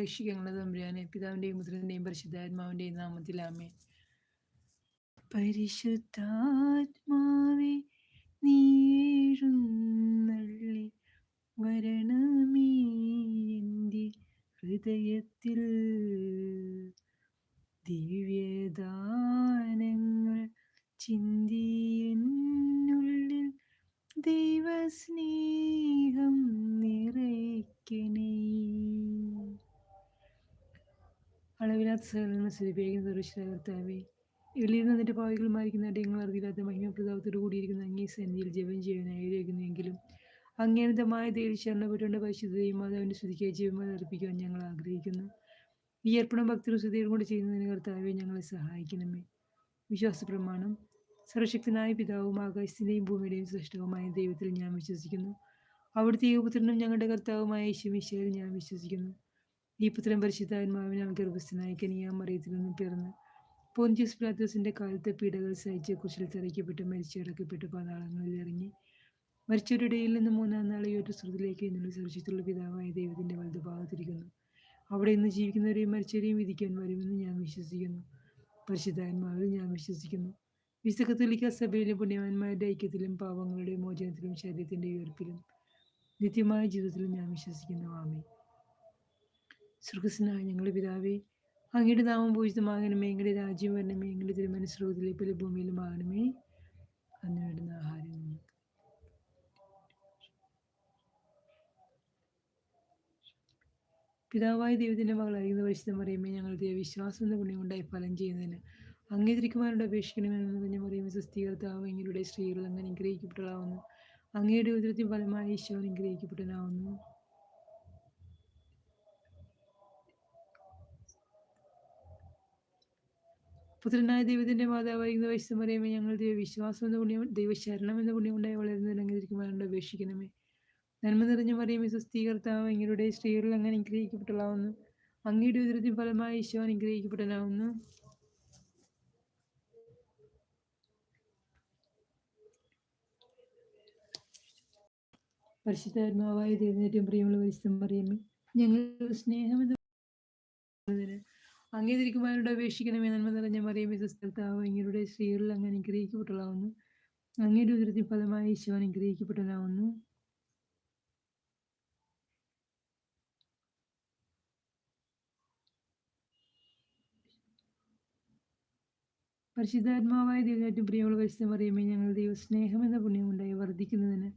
രക്ഷിക്കങ്ങളെ തമ്പുരാനെ പിതാവിന്റെയും പുത്രന്റെയും പരിശുദ്ധാത്മാവിന്റെയും നാമത്തിലാമേ പരിശുദ്ധാത്മാവേ നീഴുന്നള്ളി വരണമേ എന്റെ ഹൃദയത്തിൽ. ദിവ്യദാനങ്ങൾ ചിന്തിയെന്നുള്ളിൽ ദൈവസ്നേഹം നിറയ്ക്കണേ. അളവില്ലാത്ത സകലങ്ങൾ സ്ഥിതിപ്പിക്കുന്ന സുരക്ഷിതകർത്താവേ എളിയുന്ന നിന്റെ പാവികൾ മാറിക്കുന്ന അടയങ്ങൾ അറിയില്ലാത്ത മഹിമപ്രതാപത്തോട് കൂടിയിരിക്കുന്ന അങ്ങേ സന്നിധിയിൽ ജപം ചെയ്യാനായി ആഗ്രഹിക്കുന്നുവെങ്കിലും അങ്ങേനതമായ ദേവി ശരണപ്പെട്ടുകൊണ്ട് പരിശുദ്ധയും മാതാവിന്റെ സ്തുതിക്കായി ജീവമായി അർപ്പിക്കുവാൻ ഞങ്ങൾ ആഗ്രഹിക്കുന്നു. ഈ അർപ്പണം ഭക്തിയുടെ സ്തുതിയും കൊണ്ട് ചെയ്യുന്നതിന് കർത്താവെ ഞങ്ങളെ സഹായിക്കണമേ. വിശ്വാസ പ്രമാണം സർവശക്തനായ പിതാവും ആകാശത്തിന്റെയും ഭൂമിയുടെയും സൃഷ്ടവുമായ ദൈവത്തിൽ ഞാൻ വിശ്വസിക്കുന്നു. അവിടുത്തെ യുവപുത്രനും ഞങ്ങളുടെ കർത്താവുമായ യേശുമിശയിൽ ഞാൻ വിശ്വസിക്കുന്നു. ഈ പുത്രൻ പരിശുദ്ധാത്മാവിനാൽ ഗർഭസ്ഥനായി കനിയാമറിയത്തിൽ നിന്നും പിറന്ന് പോന്തിയസ് പിലാത്തോസിന്റെ കാലത്തെ പീഡകൾ സഹിച്ച് കുശൽ തെറിക്കപ്പെട്ട് മരിച്ചടക്കപ്പെട്ട് പാതാളങ്ങളിൽ ഇറങ്ങി. മരിച്ചവരുടെ ഇടയിൽ നിന്ന് മൂന്നാം നാളെ ഒരു ശ്രുതിലേക്ക് എന്നുള്ള സുരക്ഷിത്തുള്ള പിതാവായ ദൈവത്തിന്റെ വലതുഭാഗത്തിരിക്കുന്നു. അവിടെ ഇന്ന് ജീവിക്കുന്നവരെയും മരിച്ചവരെയും വിധിക്കാൻ വരുമെന്ന് ഞാൻ വിശ്വസിക്കുന്നു. പരിശുദ്ധാത്മാവിൽ ഞാൻ വിശ്വസിക്കുന്നു. വിശുദ്ധ കത്തോലിക്ക സഭയിലെ പുണ്യവാന്മാരുടെ ഐക്യത്തിലും പാവങ്ങളുടെ മോചനത്തിലും ശരീരത്തിന്റെ ഉയർപ്പിലും നിത്യമായ ജീവിതത്തിലും ഞാൻ വിശ്വസിക്കുന്നു. ആമേ സ്വർഗസ്നായ ഞങ്ങളുടെ പിതാവേ അങ്ങയുടെ നാമം പൂജിതമാകണമേ എങ്ങളുടെ രാജ്യം വരണമേ എങ്ങളുടെ തിരുമനസ്രോതിലെ പല ഭൂമിയിലും ആകണമേ. അന്ന് വേണ്ടുന്ന ആഹാരം പിതാവായ ദൈവത്തിന്റെ മകളായിരിക്കുന്ന പരിശുദ്ധം പറയുമ്പോൾ ഞങ്ങളുടെ വിശ്വാസം എന്ന പുണ്യം കൊണ്ടായി ഫലം ചെയ്യുന്നതിന് അംഗീകരിക്കുവാനോട് അപേക്ഷിക്കണമെന്ന് പറഞ്ഞ പറയുമ്പോൾ സ്വസ്ഥീകർത്താവ് എങ്ങളുടെ സ്ത്രീകൾ അങ്ങനെ അനുഗ്രഹിക്കപ്പെട്ടതാവുന്നു അങ്ങയുടെ ഉദരത്തിൽ ഫലമായി ഈശോ അനുഗ്രഹിക്കപ്പെട്ടതാവുന്നു പുത്രനായ ദൈവത്തിന്റെ മാതാവായിരുന്ന പറയുമ്പോൾ ഞങ്ങൾ ദൈവവിശ്വാസം എന്ന പുണ്യം ദൈവശരണം എന്ന പുണ്യം ഉണ്ടായി വളരുന്ന അംഗീകരിക്കുവാനുണ്ട് അപേക്ഷിക്കണമേ. നന്മ നിറഞ്ഞ പറയുമ്പോൾ സ്വസ്ഥീകർത്താവ് എങ്ങളുടെ സ്ത്രീകളിൽ അങ്ങനെ അനുഗ്രഹിക്കപ്പെട്ടതാവുന്നു അങ്ങയുടെ ഉദരത്തിൻ ഫലമായി ഈശോ അനുഗ്രഹിക്കപ്പെട്ടനാവുന്നു പരിശുദ്ധാത്മാവായ ദൈവത്തിന്റെ പ്രിയമുള്ള പരിശുദ്ധം പറയുമ്പോൾ ഞങ്ങൾ സ്നേഹമെന്ന് അംഗീകരിക്കുവാനോട് അപേക്ഷിക്കണമേ നന്മ നിറഞ്ഞ മറിയമേ സുസ്ഥലത്താവ് അങ്ങയുടെ സ്ത്രീകളിൽ അങ്ങ് അനുഗ്രഹിക്കപ്പെട്ടതാവുന്നു അങ്ങയുടെ ഉദരത്തിൽ ഫലമായി ഈശോ അനുഗ്രഹിക്കപ്പെട്ടതാവുന്നു പരിശുദ്ധാത്മാവായ ദൈവമായിട്ടും പ്രിയമുള്ള പരിശുദ്ധം പറയുമ്പോൾ ഞങ്ങൾ ദൈവസ്നേഹം എന്ന പുണ്യമുണ്ടായി വർദ്ധിക്കുന്നതിന്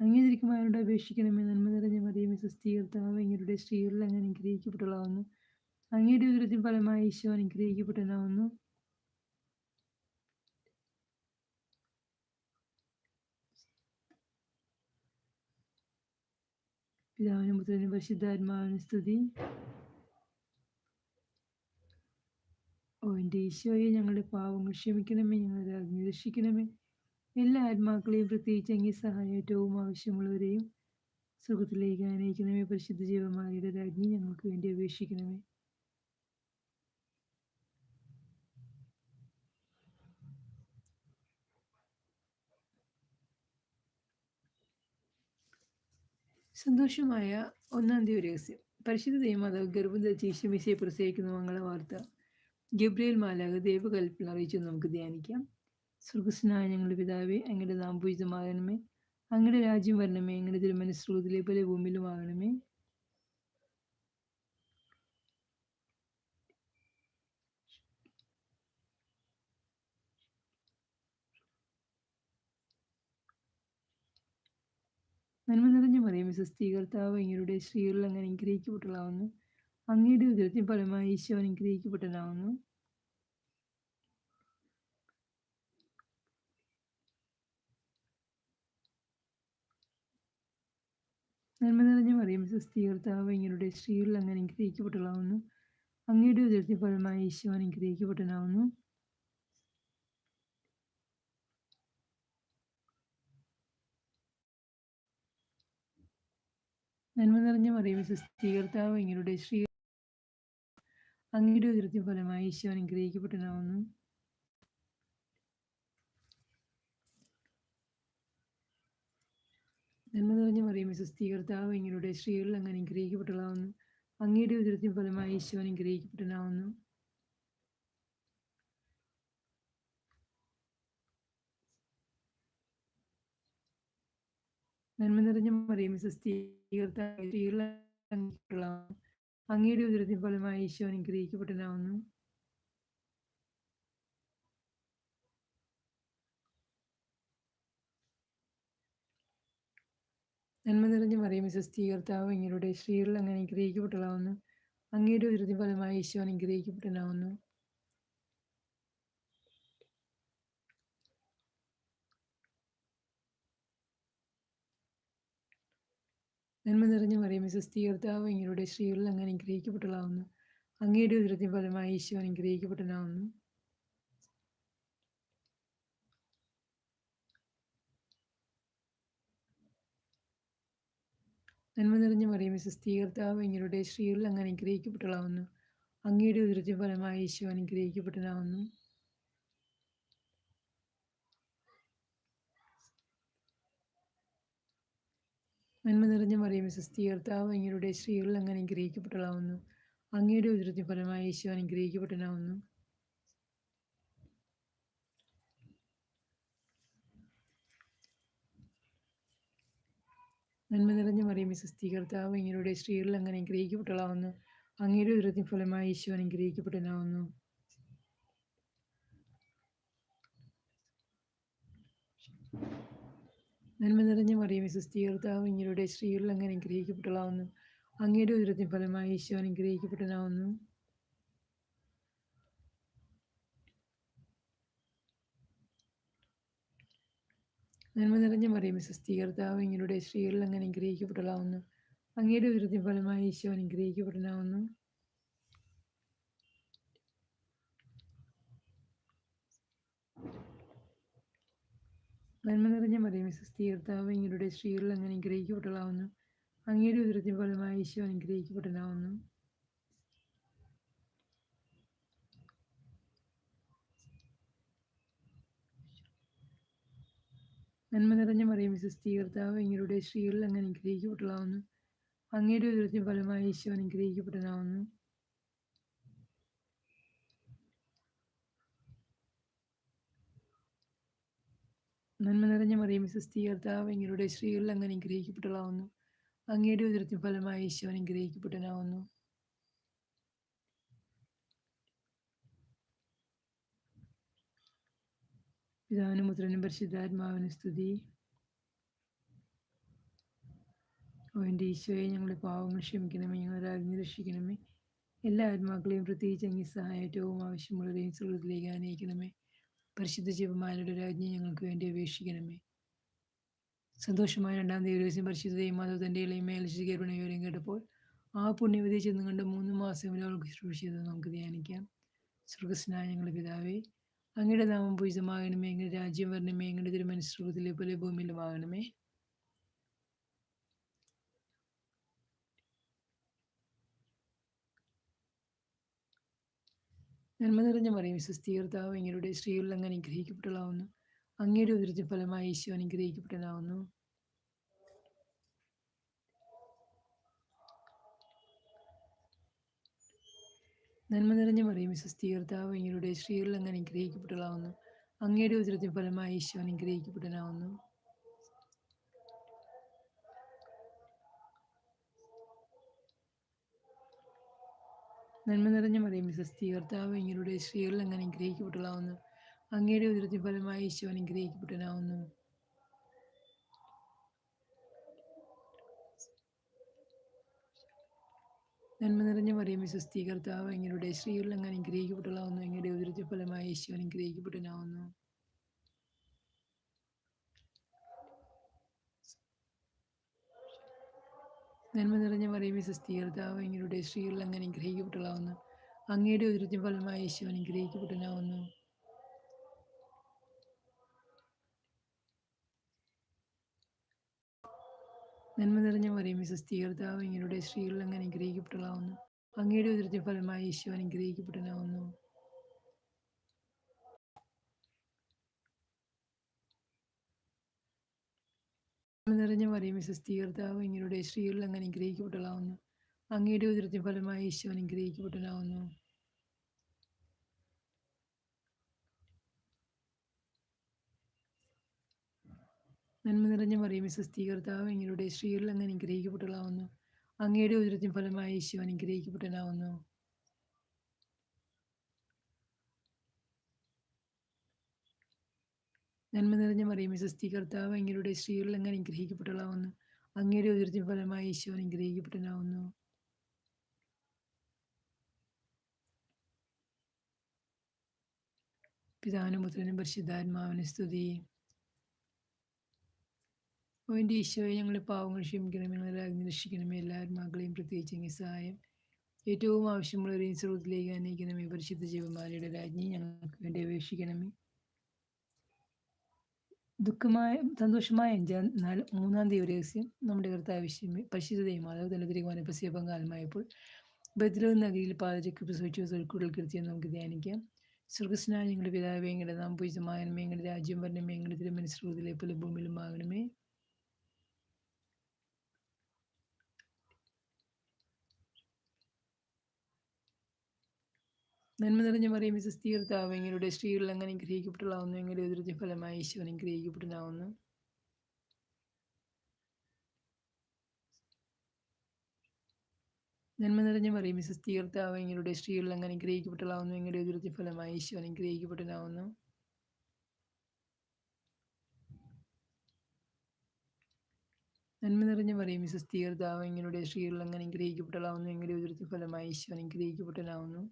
അംഗീകരിക്കുമാരോട് അപേക്ഷിക്കണമേ നന്മ നിറഞ്ഞ മറിയമേ സുസ്ഥീകർത്താവ് എങ്ങനെയുടെ സ്ത്രീകളിൽ അങ്ങ് അനുഗ്രഹിക്കപ്പെട്ടതാവുന്നു അങ്ങയുടെ ഉദരത്തിൻ ഫലമായി ഈശോ അനുഗ്രഹിക്കപ്പെട്ടതാവുന്നു. പിതാവിനും പുത്രനും പരിശുദ്ധാത്മാവിന് സ്തുതി. ഓ എന്റെ ഈശോയെ ഞങ്ങളുടെ പാവങ്ങൾ ക്ഷമിക്കണമേ ഞങ്ങളെ അഗ്നിരക്ഷിക്കണമേ എല്ലാ ആത്മാക്കളെയും പ്രത്യേകിച്ച് അങ്ങേ സഹായം ഏറ്റവും ആവശ്യമുള്ളവരെയും സുഖത്തിലേക്ക് അനയിക്കണമേ പരിശുദ്ധ ജീവമാരുടെ രാജ്ഞി ഞങ്ങൾക്ക് വേണ്ടി അപേക്ഷിക്കണമേ. സന്തോഷമായ ഒന്നാം തീയതി രഹസ്യം. പരിശുദ്ധ ദൈവമാതാവ് ഗർഭം ധരിച്ച് ഈശ്വമിശയെ പ്രസവിക്കുന്ന മംഗള വാർത്ത ഗബ്രിയൽ മാലാഖ ദൈവകൽപ്പന അറിയിച്ചു നമുക്ക് ധ്യാനിക്കാം. സുഹൃസ്നായ ഞങ്ങളുടെ പിതാവേ അങ്ങയുടെ നാം പൂജിതമാകണമേ അങ്ങയുടെ രാജ്യം വരണമേ. അങ്ങയുടെ തിരുമനസ്രൂതിലെ പോലെ ഭൂമിയിലും ആകണമേ. നന്മ നിറഞ്ഞ മറിയമേ സുസ്ഥീകർത്താവ് അങ്ങയുടെ സ്ത്രീകളിൽ അങ്ങനെ അനുഗ്രഹിക്കപ്പെട്ടതാവുന്നു അങ്ങയുടെ ഉദരത്തിൻ ഫലമായി ഈശോ അനുഗ്രഹിക്കപ്പെട്ടതാവുന്നു നന്മ നിറഞ്ഞ മറിയം സ്വസ്ഥീകർത്താവ് അങ്ങയുടെ സ്ത്രീകളിൽ അങ്ങനെ അനുഗ്രഹിക്കപ്പെട്ടതാവുന്നു അങ്ങയുടെ ഉദരത്തിൻ ഫലമായി ഈശോ അനുഗ്രഹിക്കപ്പെട്ടതാവുന്നു നന്മ നിറഞ്ഞ മറിയമേ സുസ്ഥീകർത്താവ് അങ്ങയുടെ ശ്രീ അങ്ങയുടെ ഉയർത്തിയ ഫലമായി ഈശോ അനുഗ്രഹിക്കപ്പെട്ടതാവുന്നു നന്മ നിറഞ്ഞ മറിയമേ സുസ്ഥീകർത്താവ് അങ്ങയുടെ സ്ത്രീകളിൽ അങ്ങ് അനുഗ്രഹിക്കപ്പെട്ടതാവുന്നു അങ്ങയുടെ ഉദരത്തിൻ ഫലമായി ഈശോ അനുഗ്രഹിക്കപ്പെട്ടനാവുന്നു നന്മ നിറഞ്ഞ മറിയം അങ്ങയുടെ ഉദരത്തിൻ ഫലമായി ഈശോ അനുഗ്രഹിക്കപ്പെട്ടനാവുന്നു നന്മ നിറഞ്ഞ മറിയം സ്വസ്ഥീകർത്താവ് അങ്ങയുടെ സ്ത്രീകളിൽ അങ്ങനെ അനുഗ്രഹിക്കപ്പെട്ടതാവുന്നു അങ്ങയുടെ ഉദരത്തിൻ ഫലമായി ഈശോ അനുഗ്രഹിക്കപ്പെട്ടനാവുന്നു നന്മ നിറഞ്ഞ മറിയമേ സ്വസ്ഥീകർത്താവ് ഇങ്ങനെ സ്ത്രീകളിൽ അങ്ങനെ അനുഗ്രഹിക്കപ്പെട്ടതാവുന്നു അങ്ങയുടെ ഉദരത്തിൻ ഫലമായി ഈശോ അനുഗ്രഹിക്കപ്പെട്ടനാവുന്നു നന്മ നിറഞ്ഞ മറിയമേ സ്വസ്ഥീകർത്താവ് ഇങ്ങനെ സ്ത്രീകളിൽ അങ്ങനെ അനുഗ്രഹിക്കപ്പെട്ടതാവുന്നു അങ്ങയുടെ ഉദരത്തിൻ ഫലമായി ഈശോ അനുഗ്രഹിക്കപ്പെട്ടനാവുന്നു നന്മ നിറഞ്ഞ മറിയമേ സ്വസ്ഥീകർത്താവ് അങ്ങയുടെ സ്ത്രീകളിൽ അങ്ങനെ അനുഗ്രഹിക്കപ്പെട്ടതാവുന്നു അങ്ങയുടെ ഉദരത്തിൻ ഫലമായി ഈശോ അനുഗ്രഹിക്കപ്പെട്ടനാവുന്നു നന്മ നിറഞ്ഞ മറിയമേ സ്വസ്ഥീകർത്താവ് അങ്ങയുടെ സ്ത്രീകളിൽ അങ്ങനെ അനുഗ്രഹിക്കപ്പെട്ടതാവുന്നു അങ്ങയുടെ ഉദരത്തിൻ ഫലമായി ഈശോ അനുഗ്രഹിക്കപ്പെട്ടനാവുന്നു നന്മ നിറഞ്ഞ മറിയമേ സുസ്ഥീകർത്താവ് ഇങ്ങനെ സ്ത്രീകളിൽ അങ്ങനെ അനുഗ്രഹിക്കപ്പെട്ടതാവുന്നു അങ്ങയുടെ ഉദരത്തിൻ ഫലമായി ഈശോ അനുഗ്രഹിക്കപ്പെട്ടതാവുന്നു നന്മ നിറഞ്ഞ മറിയമേ സുസ്ഥീകർത്താവ് ഇങ്ങനെ സ്ത്രീകളിൽ അങ്ങനെ അനുഗ്രഹിക്കപ്പെട്ടതാവുന്നു അങ്ങയുടെ ഉദരത്തിൻ ഫലമായി ഈശോ അനുഗ്രഹിക്കപ്പെട്ടതാവുന്നു നന്മ നിറഞ്ഞ മതി മിസസ് തീർത്ഥാവ് ഇങ്ങനെ സ്ത്രീകളിൽ അങ്ങനെ അനുഗ്രഹിക്കപ്പെട്ടതാവുന്നു അങ്ങയുടെ ഉദരത്തിൻ ഫലമായി ഈശോ അനുഗ്രഹിക്കപ്പെട്ടതാവുന്നു നന്മ നിറഞ്ഞ മറിയ മിസസ് തീർത്ഥാവ് ഇങ്ങനെ സ്ത്രീകളിൽ അങ്ങനെ അനുഗ്രഹിക്കപ്പെട്ടതാവുന്നു അങ്ങയുടെ ഉദരത്തിൻ ഫലമായി ഈശോ അനുഗ്രഹിക്കപ്പെട്ടതാവുന്നു നന്മ നിറഞ്ഞ മറിയമേ സുസ്ഥീകർത്താവ് അങ്ങയുടെ സ്ത്രീകളിൽ അങ്ങനെ അനുഗ്രഹിക്കപ്പെട്ടതാവുന്നു അങ്ങയുടെ ഉദരത്തിൻ ഫലമായി ഈശോ അനുഗ്രഹിക്കപ്പെട്ടനാവുന്നു പിതാവിനും പുത്രനും പരിശുദ്ധാത്മാവിന് സ്തുതി. ഓ എന്റെ ഈശോയെ ഞങ്ങളുടെ പാവങ്ങൾ ക്ഷമിക്കണമേ ഞങ്ങളെ അഗ്നി രക്ഷിക്കണമേ. എല്ലാ ആത്മാക്കളെയും പ്രത്യേകിച്ച് അങ്ങി സഹായറ്റവും ആവശ്യമുള്ളവരെയും സുഹൃത്തിലേക്ക് ആനയിക്കണമേ. പരിശുദ്ധ ജീവമാരുടെ രാജ്ഞി ഞങ്ങൾക്ക് വേണ്ടി അപേക്ഷിക്കണമേ. സന്തോഷമായ രണ്ടാം ദിവസം പരിശുദ്ധയും ഇളയും മേലശികരണ വിവരം കേട്ടപ്പോൾ ആ പുണ്യവതി ചെന്ന് കണ്ട് മൂന്ന് മാസം അവൾക്ക് ശുശ്രൂഷ നമുക്ക് ധ്യാനിക്കാം. സ്വർഗസ്നായ ഞങ്ങളുടെ പിതാവേ അങ്ങയുടെ നാമം പൂജിതമാകണമേ എങ്ങനെ രാജ്യം വരണമേ എങ്ങനെ തിരുമനുസ്രൂപത്തിലെ പോലെ ഭൂമിയിലുമാകണമേ നന്മ നിറഞ്ഞ മറിയും സുസ്ഥീകർത്താവ് അങ്ങയുടെ സ്ത്രീകളിൽ അങ്ങ് അനുഗ്രഹിക്കപ്പെട്ടതാവുന്നു അങ്ങയുടെ ഉദരത്തിൻ ഫലമായി ഈശോ അനുഗ്രഹിക്കപ്പെട്ടതാവുന്നു നന്മ നിറഞ്ഞ മറിയും സുസ്ഥീകർത്താവ് അങ്ങയുടെ സ്ത്രീകളിൽ അങ്ങ് അനുഗ്രഹിക്കപ്പെട്ടതാവുന്നു അങ്ങയുടെ ഉദരത്തിൻ ഫലമായി ഈശോ അനുഗ്രഹിക്കപ്പെട്ടതാവുന്നു നന്മ നിറഞ്ഞ മറിയും സ്വസ്ഥീകർത്താവ് ഇങ്ങനെ സ്ത്രീകളിൽ അങ്ങനെ അനുഗ്രഹിക്കപ്പെട്ടതാവുന്നു അങ്ങയുടെ ഉദരത്തിൻ ഫലമായി ഈശോ അനുഗ്രഹിക്കപ്പെട്ടനാവുന്നു നന്മ നിറഞ്ഞ മറിയും സ്വസ്ഥീകർത്താവ് ഇങ്ങനെ സ്ത്രീകളിൽ അങ്ങനെ അനുഗ്രഹിക്കപ്പെട്ടതാവുന്നു അങ്ങയുടെ ഉദരത്തിൻ ഫലമായി ഈശോ അനുഗ്രഹിക്കപ്പെട്ടനാവുന്നു നന്മ നിറഞ്ഞ മറിയമേ സ്വസ്ഥീകർത്താവ് അങ്ങയുടെ സ്ത്രീകളിൽ അങ്ങ് അനുഗ്രഹിക്കപ്പെട്ടതാവുന്നു അങ്ങയുടെ ഉദരത്തിൻ ഫലമായി ഈശോ അനുഗ്രഹിക്കപ്പെട്ടനാവുന്നു നന്മ നിറഞ്ഞ മറിയമേ സ്വസ്ഥീകർത്താവ് അങ്ങയുടെ സ്ത്രീകളിൽ അങ്ങ് അനുഗ്രഹിക്കപ്പെട്ടതാവുന്നു അങ്ങയുടെ ഉദരത്തിൻ ഫലമായി ഈശോ അനുഗ്രഹിക്കപ്പെട്ടനാവുന്നു നിറഞ്ഞ മിസസ് തീർത്ഥാവ് അങ്ങയുടെ സ്ത്രീകളിൽ അങ്ങ് അനുഗ്രഹിക്കപ്പെട്ടതാവുന്നു അങ്ങയുടെ ഉദരത്തിൻ ഫലമായി ഈശോ അനുഗ്രഹിക്കപ്പെട്ടനാവുന്നു നന്മ നിറഞ്ഞ മറിയം മിസസ് തീകർത്താവ് ഇങ്ങനെയുടെ സ്ത്രീകളിൽ അങ്ങ് അനുഗ്രഹിക്കപ്പെട്ടതാവുന്നു അങ്ങയുടെ ഉദരത്തിൻ ഫലമായി ഈശോ അനുഗ്രഹിക്കപ്പെട്ടനാവുന്നു നന്മ നിറഞ്ഞ മറിയമേ സ്വസ്ഥീകർത്താവ് എങ്ങനെയുടെ സ്ത്രീകളിൽ അങ്ങ് അനുഗ്രഹിക്കപ്പെട്ടതാവുന്നു അങ്ങയുടെ ഉയർത്തി ഫലമായി ഈശോ അനുഗ്രഹിക്കപ്പെട്ടനാവുന്നു പിതാവിനും പുത്രനും പരിശുദ്ധാത്മാവിന് സ്തുതി. ഓ ഈശോയെ ഞങ്ങളെ പാവങ്ങൾ ക്ഷമിക്കണമേ ഞങ്ങളെ രാജ്ഞി രക്ഷിക്കണമേ എല്ലാ ആത്മാക്കളെയും പ്രത്യേകിച്ച് അങ്ങ് സഹായം. ഏറ്റവും ആവശ്യമുള്ളവരെയും സ്രോതത്തിലേക്ക് അനയിക്കണമേ പരിശുദ്ധ ജീവമാലയുടെ രാജ്ഞി ഞങ്ങൾക്ക് വേണ്ടി അപേക്ഷിക്കണമേ ദുഃഖമായ സന്തോഷമായ അഞ്ചാം നാല് മൂന്നാം തീയതി രഹസ്യം നമ്മുടെ കർത്താവശ്യം പശുതയും മാതാവ് തന്നെ തിരുവാന പശിയ പങ്കാലമായപ്പോൾ ബദ്രവ് നഗരിയിൽ പാതചക്ക് പ്രസവിച്ചു തൊഴിൽക്കൂടൽ കൃത്യം നമുക്ക് ധ്യാനിക്കാം. സ്വർഗസ്നായ ഞങ്ങളുടെ പിതാവേങ്ങളുടെ നാം പൂജിതമായ എങ്ങളുടെ രാജ്യം വരണമേ എങ്ങനെ തിരുമനസ്രോതിലെ പല ഭൂമിയിലും ആകണമേ. നന്മ നിറഞ്ഞ മറിയം മിസസ് തീർത്താവ് എങ്ങനെയുടെ സ്ത്രീകളിൽ അങ്ങനെ അനുഗ്രഹിക്കപ്പെട്ടതാവുന്നു എങ്ങനെ എതിർത്തി ഫലമായി ഈശോ അനുഗ്രഹിക്കപ്പെട്ടതാവുന്നു നന്മ നിറഞ്ഞ മറിയം മിസസ് തീർത്താവ് എങ്ങനെയുടെ സ്ത്രീകളിൽ അങ്ങനെ അനുഗ്രഹിക്കപ്പെട്ടതാവുന്നു എങ്ങനെ എതിർത്തി ഫലമായി ഈശോ അനുഗ്രഹിക്കപ്പെട്ടതാവുന്നു നന്മ നിറഞ്ഞ മറിയം മിസസ് തീർത്താവ് എങ്ങനെയുടെ സ്ത്രീകളിൽ അങ്ങനെ അനുഗ്രഹിക്കപ്പെട്ടതാവുന്നു എങ്ങനെ എതിർത്തി ഫലമായി ഈശ്വരൻ അനുഗ്രഹിക്കപ്പെട്ടതാവുന്നു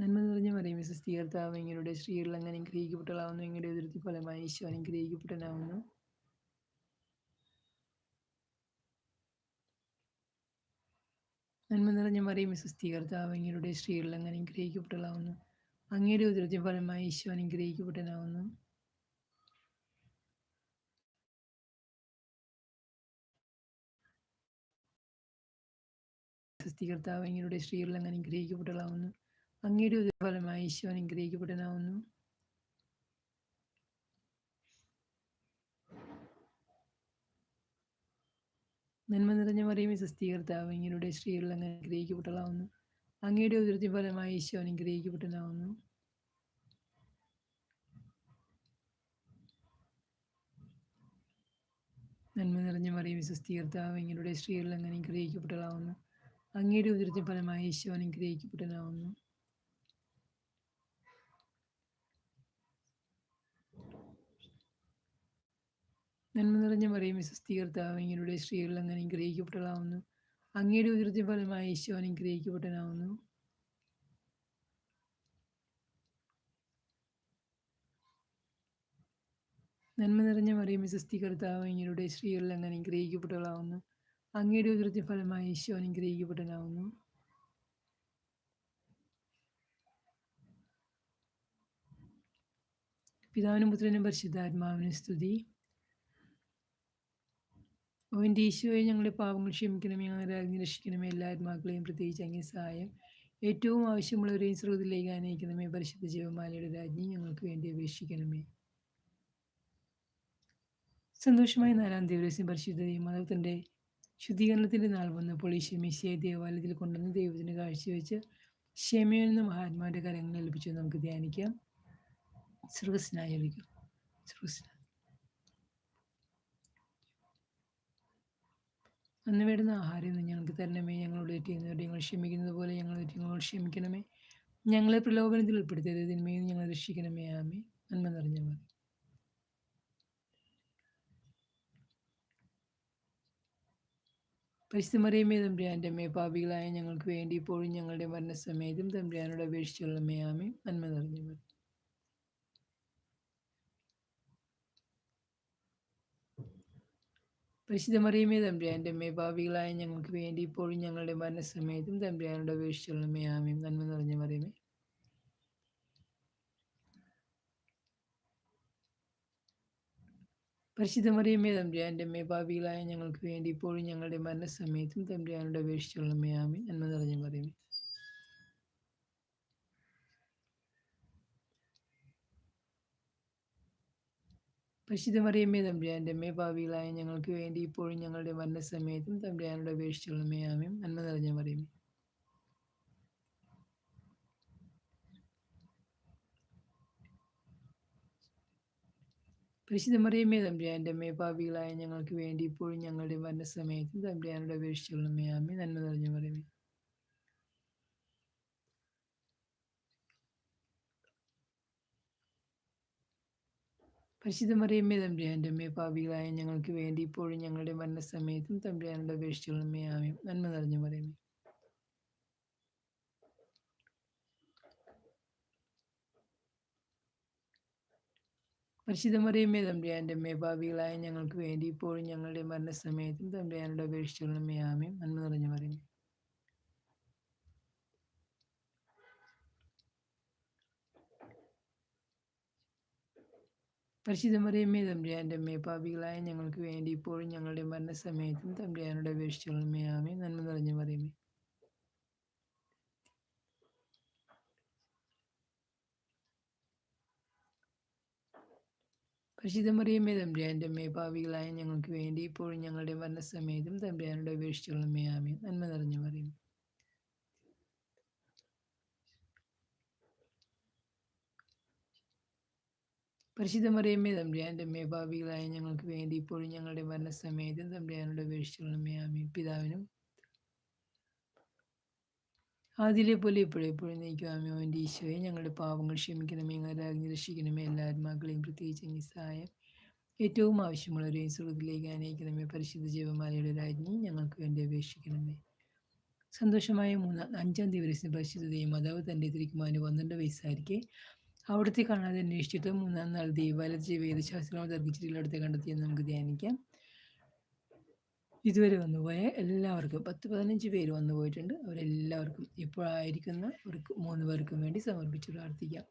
നന്മ നിറഞ്ഞ മറിയും വിശ്വസ് തീർത്ഥാവ് എങ്ങനെയുടെ സ്ത്രീകളിൽ അങ്ങനെ അനുഗ്രഹിക്കപ്പെട്ടതാവുന്നു എങ്ങളുടെ എതിർത്തി ഫലമായി ഈശോ അനുഗ്രഹിക്കപ്പെട്ടനാവുന്നു നന്മ നിറഞ്ഞ മറിയും വിശ്വസ് തീർത്ഥാവ് എങ്ങനെയുടെ സ്ത്രീകളിൽ അങ്ങനെ അനുഗ്രഹിക്കപ്പെട്ടതാവുന്നു അങ്ങയുടെ ഉദരത്തി ഫലമായി ഈശോ അനുഗ്രഹിക്കപ്പെട്ടനാവുന്നു സ്വസ്ഥീകർത്താവ് എങ്ങനെയുടെ സ്ത്രീകളിൽ അങ്ങനെ അനുഗ്രഹിക്കപ്പെട്ടതാവുന്നു അങ്ങയുടെ ഫലമായി ഈശോ അനുഗ്രഹിക്കപ്പെടാനാവുന്നു നന്മ നിറഞ്ഞ മറിയും സ്വസ്ഥീകർത്താവ് ഇങ്ങനെ സ്ത്രീകളിൽ അങ്ങ് അനുഗ്രഹിക്കപ്പെട്ടതാവുന്നു. അങ്ങയുടെ ഉദരത്തിൻ ഫലമായി ഈശോ അനുഗ്രഹിക്കപ്പെട്ടതാവുന്നു. നന്മ നിറഞ്ഞ മറിയും സ്വസ്ഥീകർത്താവ് ഇങ്ങനെ സ്ത്രീകളിൽ അങ്ങ് അനുഗ്രഹിക്കപ്പെട്ടതാവുന്നു. അങ്ങയുടെ ഉദരത്തിൻ ഫലമായി ഈശോ അനുഗ്രഹിക്കപ്പെട്ടതാവുന്നു. നന്മ നിറഞ്ഞ മറിയമേ സ്വസ്ഥീകർത്താവ് അങ്ങയുടെ സ്ത്രീകളിൽ അങ്ങനെ അനുഗ്രഹിക്കപ്പെട്ടതാവുന്നു അങ്ങയുടെ ഉദരത്തിൻ ഫലമായി ഈശോ അനുഗ്രഹിക്കപ്പെട്ടനാവുന്നു നന്മ നിറഞ്ഞ മറിയമേ കർത്താവ് അങ്ങയുടെ സ്ത്രീകളിൽ അങ്ങനെ ഗ്രഹിക്കപ്പെട്ടതാവുന്നു അങ്ങയുടെ ഉദരത്തിൻ ഫലമായി ഈശോ അനുഗ്രഹിക്കപ്പെട്ടനാവുന്നു പിതാവിനും പുത്രനും പരിശുദ്ധാത്മാവിനും സ്തുതി. ഓ എന്റെ ഈശോയെ ഞങ്ങളുടെ പാവങ്ങൾ ക്ഷമിക്കണമേ ഞങ്ങളെ രക്ഷിക്കണമേ എല്ലാ ആത്മാക്കളെയും പ്രത്യേകിച്ച് അങ്ങേ സഹായം. ഏറ്റവും ആവശ്യമുള്ളവരെയും സ്രോതിലേക്ക് അനയിക്കണമേ പരിശുദ്ധ ജീവമാലയുടെ രാജ്ഞി ഞങ്ങൾക്ക് വേണ്ടി അപേക്ഷിക്കണമേ. സന്തോഷമായി നാലാം ദിവസം പരിശുദ്ധ മതത്തിന്റെ ശുദ്ധീകരണത്തിന്റെ നാൾ വന്നപ്പോൾ ഈശോ മിശിയായി ദേവാലയത്തിൽ കൊണ്ടുവന്ന് ദൈവത്തിന് കാഴ്ചവെച്ച് ക്ഷമയെന്ന മഹാത്മാരുടെ കരങ്ങൾ ലഭിച്ചു നമുക്ക് ധ്യാനിക്കാം. സ്രോസ്നായിരിക്കും സ്രോസ്ന അന്ന് വേണ്ടുന്ന ആഹാരം ഞങ്ങൾക്ക് തരണമേ. ഞങ്ങളോട് തെറ്റിയുന്നവരുടെ ഞങ്ങൾ ക്ഷമിക്കുന്നത് പോലെ ഞങ്ങൾ ഞങ്ങളോട് ക്ഷമിക്കണമേ. ഞങ്ങളെ പ്രലോഭനത്തിൽ ഉൾപ്പെടുത്തരുത്. തിന്മയിൽ ഞങ്ങൾ രക്ഷിക്കണമേ. ആമേ നന്മ നിറഞ്ഞ മതി പരിശുദ്ധമറിയമേ തമ്പ്രിയാന്റെ അമ്മേ പാപികളായ ഞങ്ങൾക്ക് വേണ്ടി ഇപ്പോഴും ഞങ്ങളുടെ മരണസമയത്തും തമ്പ്രിയാനോട് അപേക്ഷിച്ചുള്ളമേ ആമേ നന്മ നിറഞ്ഞ മതി പരിശുദ്ധ മറിയമേ തമ്പ്രിയാന്റെ അമ്മേ ഭാവികളായ ഞങ്ങൾക്ക് വേണ്ടി ഇപ്പോഴും ഞങ്ങളുടെ മരണസമയത്തും തമ്പ്രിയാനോട് അപേക്ഷിച്ചുള്ളമേ ആമയും നന്മ നിറഞ്ഞ മറിയമേ. പരിശുദ്ധ മറിയമേ തമ്പ്രിയാന്റെ അമ്മേ ഭാവികളായ ഞങ്ങൾക്ക് വേണ്ടി ഇപ്പോഴും ഞങ്ങളുടെ മരണസമയത്തും തമ്പ്രിയാനോട് അപേക്ഷിച്ചുള്ളമേ ആമയും നന്മ നിറഞ്ഞ മറിയമേ. പരിശുദ്ധ മറിയമ്മേ തമ്പുരാന്റെ അമ്മേ ഭാവിയിലായ ഞങ്ങൾക്ക് വേണ്ടി ഇപ്പോഴും ഞങ്ങളുടെ മരണസമയത്തും തമ്പുരാനോട് അപേക്ഷിച്ചുള്ളമേ ആമയും നന്മ നിറഞ്ഞ മറിയമേ പരിശുദ്ധ മറിയമ്മേ തമ്പുരാന്റെ അമ്മേ ഭാവികളായ ഞങ്ങൾക്ക് വേണ്ടി ഇപ്പോഴും ഞങ്ങളുടെ മരണസമയത്തും തമ്പുരാനോട് അപേക്ഷിച്ചുള്ളമേ ആമേ നന്മ നിറഞ്ഞ മറിയമേ പരിശുദ്ധ മറിയമ്മേ തമ്പുരാന്റെ അമ്മേ പാപികളായ ഞങ്ങൾക്ക് വേണ്ടി ഇപ്പോഴും ഞങ്ങളുടെ മരണസമയത്തും തമ്പുരാനോട് അപേക്ഷിച്ചുള്ളമേ ആമേ നന്മ നിറഞ്ഞ മറിയമേ പരിശുദ്ധ മറിയമ്മേ തമ്പുരാന്റെ പാപികളായ ഞങ്ങൾക്ക് വേണ്ടി ഇപ്പോഴും ഞങ്ങളുടെ മരണസമയത്തും തമ്പുരാനോട് അപേക്ഷിച്ചുള്ളമേ ആമേ നന്മ നിറഞ്ഞ മറിയമേ പരിശുദ്ധ മറിയമ്മേ തമ്പുരാന്റെ അമ്മേ പാപികളായ ഞങ്ങൾക്ക് വേണ്ടി ഇപ്പോഴും ഞങ്ങളുടെ മരണസമയത്തും തമ്പുരാനോട് അപേക്ഷിച്ചുള്ളമേ ആമേ നന്മ നിറഞ്ഞ മറിയമേ. പരിശുദ്ധ മറിയമ്മേ തമ്പുരാന്റെ അമ്മേ പാപികളായ ഞങ്ങൾക്ക് വേണ്ടി ഇപ്പോഴും ഞങ്ങളുടെ മരണസമയത്തും തമ്പുരാനോട് അപേക്ഷിച്ചുള്ളമേ ആമേ നന്മ നിറഞ്ഞ മറിയമേ. പരിശുദ്ധ മറിയമ്മേ അമ്മയെ ഭാവികളായ ഞങ്ങൾക്ക് വേണ്ടി ഇപ്പോഴും ഞങ്ങളുടെ മരണസമയത്തും തമ്പ്രിയാനോട് അപേക്ഷിച്ചുള്ളമേ ആമേ പിതാവിനും ആദ്യത്തെ പോലെ ഇപ്പോഴെപ്പോഴും നയിക്കുവാമേ അവന്റെ ഈശോയെ ഞങ്ങളുടെ പാവങ്ങൾ ക്ഷമിക്കണമേ ഞങ്ങളെ രക്ഷിക്കണമേ എല്ലാ ആത്മാക്കളെയും പ്രത്യേകിച്ച് നിസ്സായ ഏറ്റവും ആവശ്യമുള്ളവരെയും സുഹൃത്തിലേക്ക് അനയിക്കണമേ പരിശുദ്ധ ജീവമാലയുടെ രാജ്ഞി ഞങ്ങൾക്ക് വേണ്ടി അപേക്ഷിക്കണമേ. സന്തോഷമായ മൂന്നാം അഞ്ചാം ദിവസം പരിശുദ്ധതയും മാതാവ് തന്റെ തിരിക്കുമാന് പന്ത്രണ്ട് വയസ്സായിരിക്കെ അവിടുത്തെ കാണാതെ അന്വേഷിച്ചിട്ട് മൂന്നാം നാൾ ദൈവാലയ വേദശാസ്ത്രങ്ങൾ തർക്കിച്ചിട്ടുള്ള അവിടുത്തെ കണ്ടെത്തിയെന്ന് നമുക്ക് ധ്യാനിക്കാം. ഇതുവരെ വന്നുപോയ എല്ലാവർക്കും പത്ത് പതിനഞ്ച് പേര് വന്നു പോയിട്ടുണ്ട്. അവരെല്ലാവർക്കും ഇപ്പോഴായിരിക്കുന്ന ഒരു മൂന്ന് പേർക്കും വേണ്ടി സമർപ്പിച്ച് പ്രാർത്ഥിക്കാം.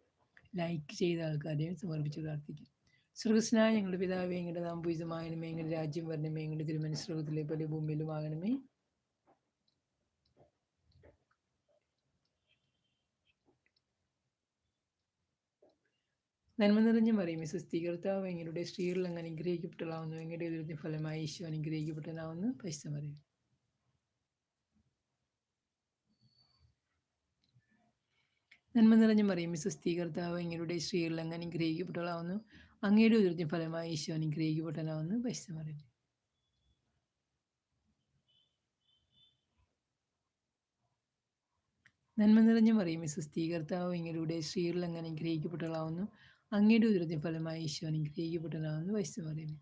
ലൈക്ക് ചെയ്ത ആൾക്കാരെയും സമർപ്പിച്ച് പ്രാർത്ഥിക്കാം. ശ്രീകൃഷ്ണ ഞങ്ങളുടെ പിതാവ് എങ്ങനെ നാം പൂജിതമാകണമേ എങ്ങനെ രാജ്യം വരണമേ എങ്ങനെ തിരുമനസ്രോഗത്തിലെ പോലെ ഭൂമിയിലും ആകണമേ. നന്മ നിറഞ്ഞ മറിയുമേ സുസ്ഥീകർത്താവ് എങ്ങനെയുടെ സ്ത്രീകളിൽ അങ്ങ് അനുഗ്രഹിക്കപ്പെട്ടതാവുന്നു എങ്ങനെ എതിർത്തി ഫലമായി ഈശോ അനുഗ്രഹിക്കപ്പെട്ടതാവുന്നു പരിശുദ്ധ മറിയും നന്മ നിറഞ്ഞ മറിയുമേ സുസ്ഥീകർത്താവ് എങ്ങനെയുടെ സ്ത്രീകളിൽ അങ്ങ് അനുഗ്രഹിക്കപ്പെട്ടതാവുന്നു അങ്ങയുടെ ഉതിർത്തി ഫലമായി ഈശോ അനുഗ്രഹിക്കപ്പെട്ടതാവുന്നു പരിശുദ്ധ മറിയും നന്മ നിറഞ്ഞ മറിയുമേ സുസ്ഥീകർത്താവ് എങ്ങനെയുടെ സ്ത്രീകളിൽ അങ്ങ് അനുഗ്രഹിക്കപ്പെട്ടതാവുന്നു അങ്ങയുടെ ഉദരത്തിൻ ഫലമായി ഈശോ അനുഗ്രഹിക്കപ്പെട്ടതാണെന്ന് വയസ്സ് പറയുന്നു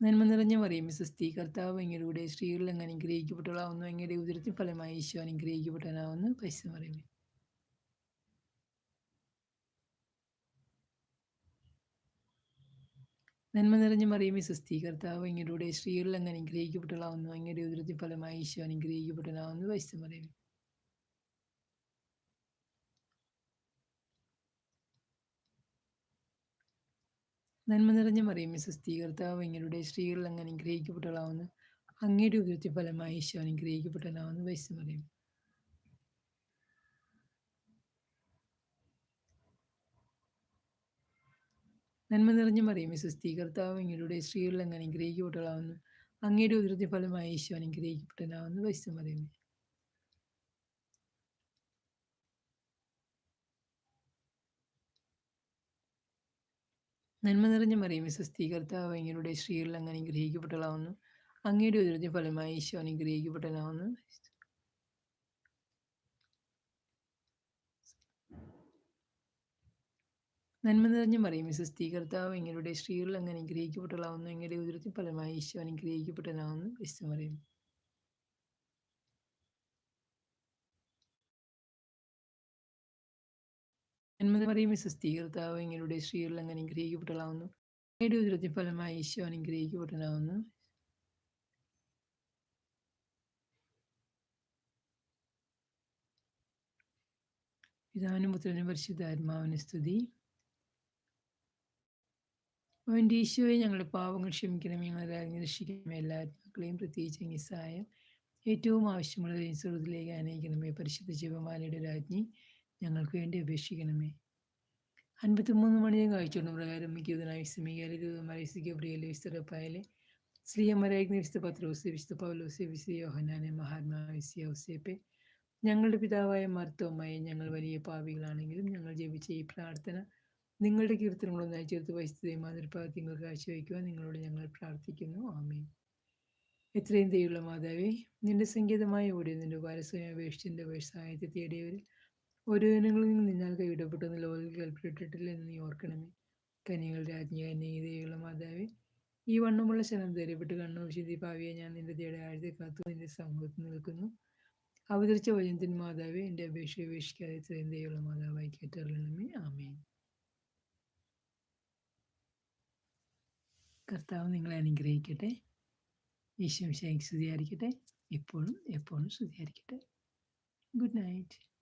നന്മ നിറഞ്ഞ മറിയും സുസ്ഥി കർത്താവ് അങ്ങയുടെ സ്ത്രീകളിൽ അങ്ങ് അനുഗ്രഹിക്കപ്പെട്ടവളാവുന്നു എങ്ങനെ ഉദരത്തിൻ ഫലമായി ഈശോ അനുഗ്രഹിക്കപ്പെട്ടനാവുന്നു പൈസ പറയുന്നു നന്മ നിറഞ്ഞ മറിയമേ സൃഷ്ടി കർത്താവ് അങ്ങയുടെ സ്ത്രീകളിൽ അങ്ങ് അനുഗ്രഹിക്കപ്പെട്ടതാവുന്നു അങ്ങയുടെ ഉദരത്തിൽ ഫലമായി ഈശോ അനുഗ്രഹിക്കപ്പെട്ടതാവുന്നു വൈശ്വ മറിയമ്മ നന്മ നിറഞ്ഞ മറിയമേ സൃഷ്ടി കർത്താവ് അങ്ങയുടെ സ്ത്രീകളിൽ അങ്ങ് അനുഗ്രഹിക്കപ്പെട്ടതാവുന്നു അങ്ങയുടെ ഉദരത്തിൽ ഫലമായി ഈശോ അനുഗ്രഹിക്കപ്പെട്ടതാവുന്നു വൈശ്വ പറയുന്നു നന്മ നിറഞ്ഞ മറിയമേ സുസ്ഥി കർത്താവ് അങ്ങയുടെ സ്ത്രീകളിൽ അങ്ങ് അനുഗ്രഹിക്കപ്പെട്ടവളാവുന്നു. അങ്ങയുടെ ഉദൃതി ഫലമായി ഈശോ അനുഗ്രഹിക്കപ്പെട്ടനാവുന്നു വൈശ്വ മറിയമേ. നന്മ നിറഞ്ഞ മറിയമേ സുസ്ഥി കർത്താവ് അങ്ങയുടെ സ്ത്രീകളിൽ അങ്ങ് അനുഗ്രഹിക്കപ്പെട്ടവളാവുന്നു. അങ്ങയുടെ ഉദൃതി ഫലമായി ഈശോ അനുഗ്രഹിക്കപ്പെട്ടതാവുന്നു നന്മ നിറഞ്ഞ മറിയമേ തീ കർത്താവ് എങ്ങനെയുടെ സ്ത്രീകളിൽ അങ്ങ് അനുഗ്രഹിക്കപ്പെട്ടതാവുന്നു അങ്ങയുടെ ഉദരത്തിൽ ഫലമായി ഈശോ അനുഗ്രഹിക്കപ്പെട്ടതാവുന്നു ക്രിസ്തു മറിയും നന്മ മറിയമേ തീ കർത്താവ് എങ്ങനെയുടെ സ്ത്രീകളിൽ അങ്ങ് അനുഗ്രഹിക്കപ്പെട്ടതാവുന്നു അങ്ങയുടെ ഉദരത്തിൽ ഫലമായി ഈശോ അനുഗ്രഹിക്കപ്പെട്ടതാവുന്നു പിതാനും പുത്രനും പരിശുദ്ധാത്മാവിന് സ്തുതി. അവന്റെ ഈശോയെ ഞങ്ങളുടെ പാവങ്ങൾ ക്ഷമിക്കണം ഞങ്ങളെ രക്ഷിക്കണമേ എല്ലാ ആത്മാക്കളെയും പ്രത്യേകിച്ച് നിസ്സായ ഏറ്റവും ആവശ്യമുള്ള സുഹൃത്തിലേക്ക് അനയിക്കണമേ പരിശുദ്ധ ജീവമാലയുടെ രാജ്ഞി ഞങ്ങൾക്ക് വേണ്ടി അപേക്ഷിക്കണമേ. അൻപത്തിമൂന്ന് മണിയും കാഴ്ചയുടെ പ്രകാരം മിക്കതിനായി സ്മികാലിക്ക് പ്രിയലെ വിസ്തറപ്പായാലെ ശ്രീയമ്മരായിരിക്കുന്ന വിശുദ്ധ പത്രോസ് വിശുദ്ധ പൗലോസ് വിശുദ്ധ യോഹനാനെ മഹാത്മാ വിശുദ്ധ ഔസേപ്പെ ഞങ്ങളുടെ പിതാവായ മർത്തവുമായി ഞങ്ങൾ വലിയ പാവികളാണെങ്കിലും ഞങ്ങൾ ജപിച്ച ഈ പ്രാർത്ഥന നിങ്ങളുടെ കീർത്തനങ്ങളൊന്നായി ചേർത്ത് മാതൃഭാഗത്ത് നിങ്ങൾ കാഴ്ചവെക്കുവാൻ നിങ്ങളോട് ഞങ്ങൾ പ്രാർത്ഥിക്കുന്നു. ആമീൻ. എത്രയും ദയുള്ള മാതാവേ നിന്റെ സംഗീതമായി ഓടി നിന്റെ പാരസ്വയം അപേക്ഷിച്ചിന്റെ സഹായത്തെ തേടിയവരിൽ ഓരോ ഇനങ്ങളിൽ നിന്ന് നിന്നാൽ കൈവിടപ്പെട്ടെന്ന് ലോകത്തിൽ കൽപ്പിട്ടിട്ടില്ല എന്ന് നീ ഓർക്കണമേ. കനികൾ രാജ്ഞി കന്യകതയുള്ള മാതാവേ ഈ വണ്ണമുള്ള ശനം ധൈര്യപ്പെട്ട് കണ്ണൂർ ശുദ്ധി പാവിയെ ഞാൻ നിന്റെ തേടെ ആഴ്ച കാത്തു നിന്റെ സമൂഹത്തിൽ നിൽക്കുന്നു. അവതരിച്ച വചനത്തിന് മാതാവേ എന്റെ അപേക്ഷ ഉപേക്ഷിക്കാതെ ഇത്രയും ദയുള്ള മാതാവായി കേട്ടറിയണമേ. ആമേൻ. കർത്താവ് നിങ്ങളെ അനുഗ്രഹിക്കട്ടെ. ഈശോ സ്തുതിയായിരിക്കട്ടെ. എപ്പോഴും എപ്പോഴും സ്തുതിയായിരിക്കട്ടെ. Good night.